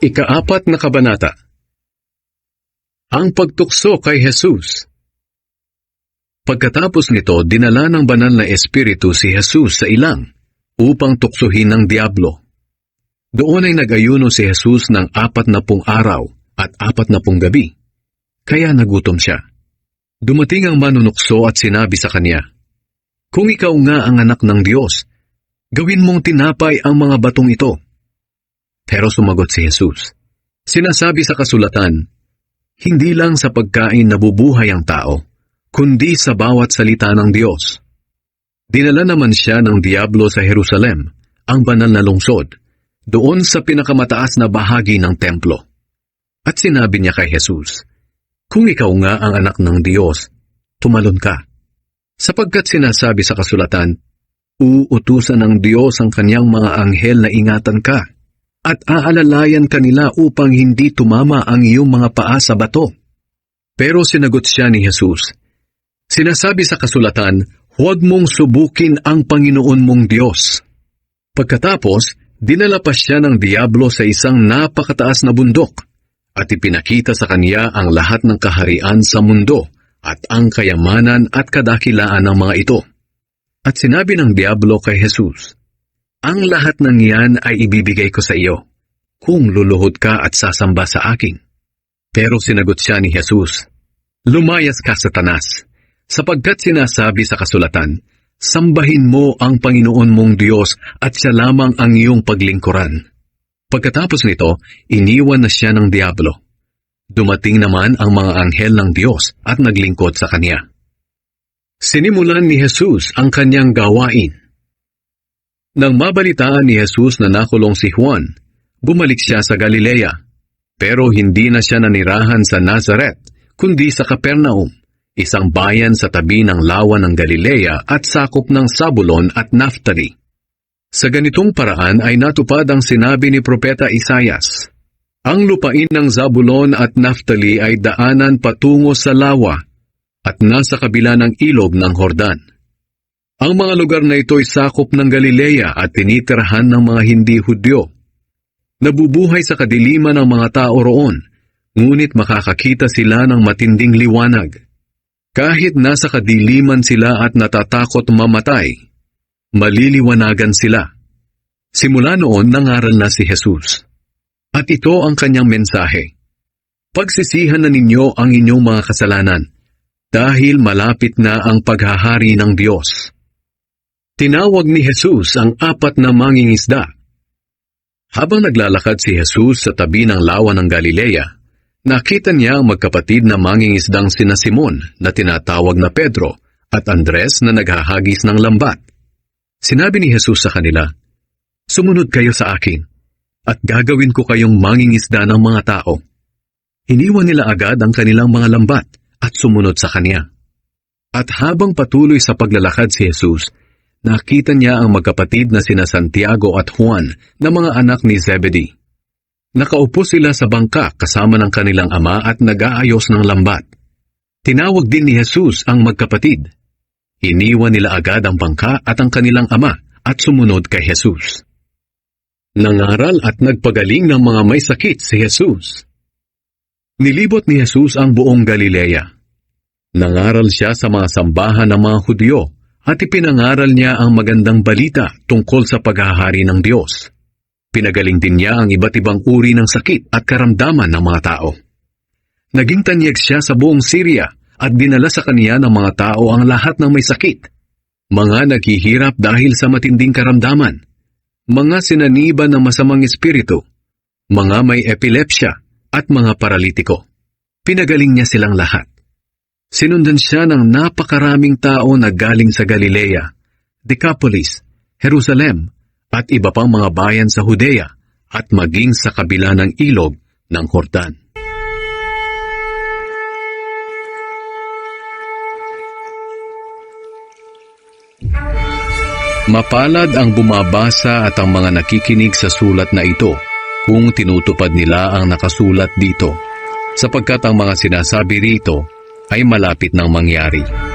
Ikaapat na kabanata Ang pagtukso kay Jesus Pagkatapos nito, dinala ng banal na espiritu si Jesus sa ilang upang tuksohin ng Diablo. Doon ay nag-ayuno si Jesus ng apat na pung araw at apat na pung gabi, kaya nagutom siya. Dumating ang manunukso at sinabi sa kanya, Kung ikaw nga ang anak ng Diyos, gawin mong tinapay ang mga batong ito. Pero sumagot si Jesus, Sinasabi sa kasulatan, Hindi lang sa pagkain nabubuhay ang tao, kundi sa bawat salita ng Diyos. Dinala naman siya ng Diablo sa Jerusalem, ang banal na lungsod, doon sa pinakamataas na bahagi ng templo. At sinabi niya kay Jesus, Kung ikaw nga ang anak ng Diyos, tumalon ka. Sapagkat sinasabi sa kasulatan, Uutusan ng Diyos ang kanyang mga anghel na ingatan ka, at aalalayan kanila upang hindi tumama ang iyong mga paa sa bato. Pero sinagot siya ni Jesus, Sinasabi sa kasulatan, huwag mong subukin ang Panginoon mong Diyos. Pagkatapos, dinala pa siya ng Diablo sa isang napakataas na bundok at ipinakita sa kanya ang lahat ng kaharian sa mundo at ang kayamanan at kadakilaan ng mga ito. At sinabi ng Diablo kay Jesus, Ang lahat ng iyan ay ibibigay ko sa iyo, kung luluhod ka at sasamba sa akin. Pero sinagot siya ni Jesus, Lumayas ka, Satanas, sapagkat sinasabi sa kasulatan, Sambahin mo ang Panginoon mong Diyos at siya lamang ang iyong paglingkuran. Pagkatapos nito, iniwan na siya ng Diablo. Dumating naman ang mga anghel ng Diyos at naglingkod sa kanya. Sinimulan ni Jesus ang kanyang gawain. Nang mabalitaan ni Jesus na nakulong si Juan, bumalik siya sa Galilea. Pero hindi na siya nanirahan sa Nazareth, kundi sa Capernaum, isang bayan sa tabi ng lawa ng Galilea at sakop ng Sabulon at Naphtali. Sa ganitong paraan ay natupad ang sinabi ni Propeta Isayas. Ang lupain ng Zabulon at Naphtali ay daanan patungo sa lawa at nasa kabila ng ilog ng Hordan. Ang mga lugar na ito ay sakop ng Galilea at tinitirahan ng mga hindi Hudyo. Nabubuhay sa kadiliman ng mga tao roon, ngunit makakakita sila ng matinding liwanag. Kahit nasa kadiliman sila at natatakot mamatay, maliliwanagan sila. Simula noon nangaral na si Jesus. At ito ang kanyang mensahe. Pagsisihan na ninyo ang inyong mga kasalanan, dahil malapit na ang paghahari ng Diyos. Tinawag ni Jesus ang apat na mangingisda. Habang naglalakad si Jesus sa tabi ng lawa ng Galilea, nakita niya ang magkapatid na mangingisdang sina Simon na tinatawag na Pedro at Andres na naghahagis ng lambat. Sinabi ni Jesus sa kanila, Sumunod kayo sa akin, at gagawin ko kayong mangingisda ng mga tao. Iniwan nila agad ang kanilang mga lambat at sumunod sa kanya. At habang patuloy sa paglalakad si Jesus, nakita niya ang magkapatid na sina Santiago at Juan na mga anak ni Zebedee. Nakaupo sila sa bangka kasama ng kanilang ama at nag-aayos ng lambat. Tinawag din ni Jesus ang magkapatid. Iniwan nila agad ang bangka at ang kanilang ama at sumunod kay Jesus. Nangaral at nagpagaling ng mga may sakit si Jesus. Nilibot ni Jesus ang buong Galilea. Nangaral siya sa mga sambahan ng mga Hudyo at ipinangaral niya ang magandang balita tungkol sa paghahari ng Diyos. Pinagaling din niya ang iba't ibang uri ng sakit at karamdaman ng mga tao. Naging tanyag siya sa buong Syria at dinala sa kaniya ng mga tao ang lahat ng may sakit. Mga naghihirap dahil sa matinding karamdaman. Mga sinaniban ng masamang espiritu. Mga may epilepsya at mga paralitiko. Pinagaling niya silang lahat. Sinundan siya ng napakaraming tao na galing sa Galilea, Decapolis, Jerusalem, at iba pang mga bayan sa Judea at maging sa kabila ng ilog ng Hordan. Mapalad ang bumabasa at ang mga nakikinig sa sulat na ito kung tinutupad nila ang nakasulat dito, sapagkat ang mga sinasabi rito ay malapit ng mangyari.